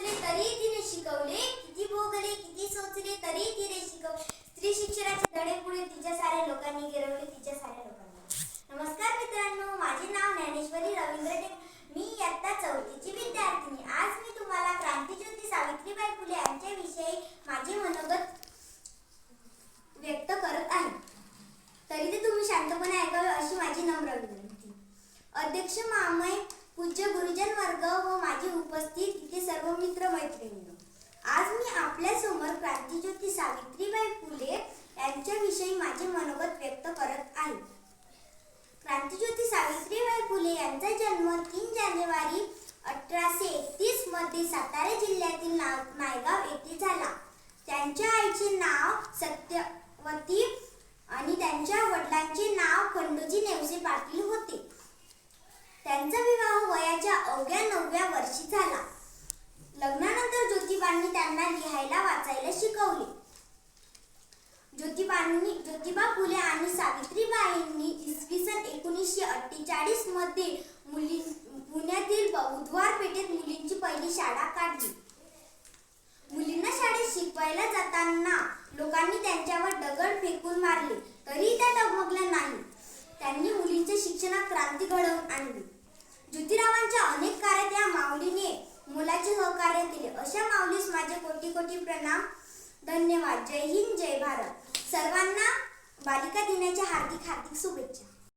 सोचले तरी तिने शिकवले. किती भोगले किती सोचले तरी तिने शिकवले स्त्री शिक्षणाचे धडे पुढे तिच्या साऱ्या लोकांनी गिरवले तिच्या साऱ्या लोकांनी. नमस्कार मित्रांनो माझे नाव ज्ञानेश्वरी रवींद्र टेक. मी इयत्ता चौथीची विद्यार्थिनी. आज मी तुम्हाला क्रांतीज्योती सावित्रीबाई फुले यांच्याविषयी माझे मनोगत व्यक्त करत आहे. तरी ते तुम्ही शांतपणे ऐकावे अशी माझी नम्र विनंती. अध्यक्ष मामय पूज्य गुरुजन वर्ग व माझी उपस्थित इथे सर्व मित्र मैत्रिणी आज मी आपल्यासमोर क्रांतीज्योती सावित्रीबाई फुले यांच्याविषयी माझे मनोगत व्यक्त करत आहे. क्रांतीज्योती सावित्रीबाई फुले यांचा जन्म तीन जानेवारी अठराशे एकतीसमध्ये सातारा जिल्ह्यातील ना नायगाव येथे झाला. त्यांच्या आईचे नाव सत्यवती आणि त्यांच्या वडिलांचे नाव खंडोजी नेवसे पाटील होते. अवघ्या नवव्या वर्षी झाला. लग्नानंतर ज्योतिबांनी त्यांना लिहायला वाचायला शिकवले. ज्योतिबांनी ज्योतिबा फुले आणि सावित्रीबाईंनी इसवी सन एकोणीसशे अठ्ठेचाळीसमध्ये मुली पुण्यातील बुधवार पेठेत मुलींची पहिली शाळा काढली. मुलींना शाळेत शिकवायला जाताना लोकांनी त्यांच्यावर दगड फेकून मारले. तरी त्या डगमगल्या नाही. त्यांनी मुलींच्या शिक्षणात क्रांती घडवून आणली. माऊलीने मुलाचे सहकार्य केले. अशा माऊलीस माझे कोटी कोटी प्रणाम धन्यवाद. जय हिंद जय भारत. सर्वांना बालिका दिनाच्या हार्दिक हार्दिक शुभेच्छा.